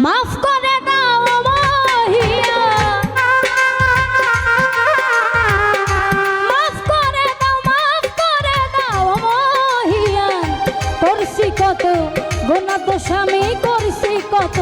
মাফ করে দাও মহিয়া। করে করে গোনা তো স্বামী করছি কত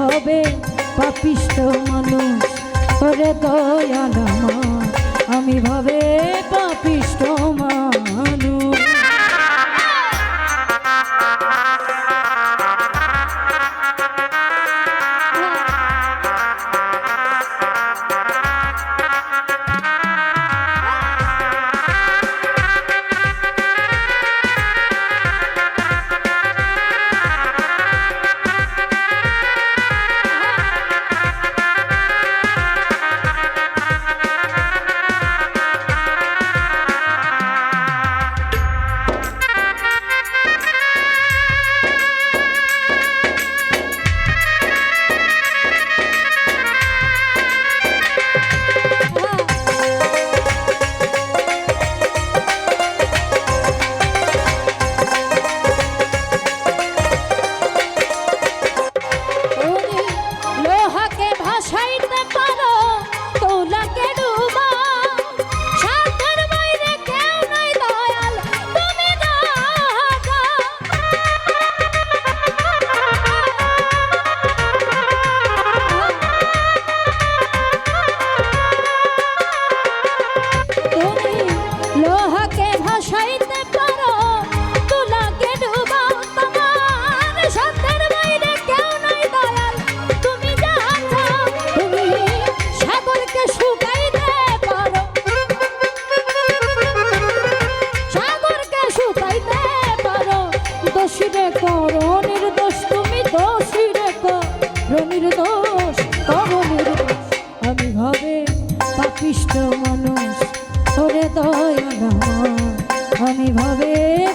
হবে পাপিষ্ট মানুষ। তোরে দয়াল আমি ভাবে পাপিষ্ট মানুষ মানুষ ভাবে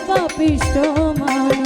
পাপিষ্ট মানুষ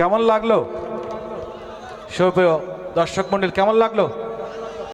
কেমন লাগল? সুপ্রিয় দর্শক মন্ডল কেমন লাগল?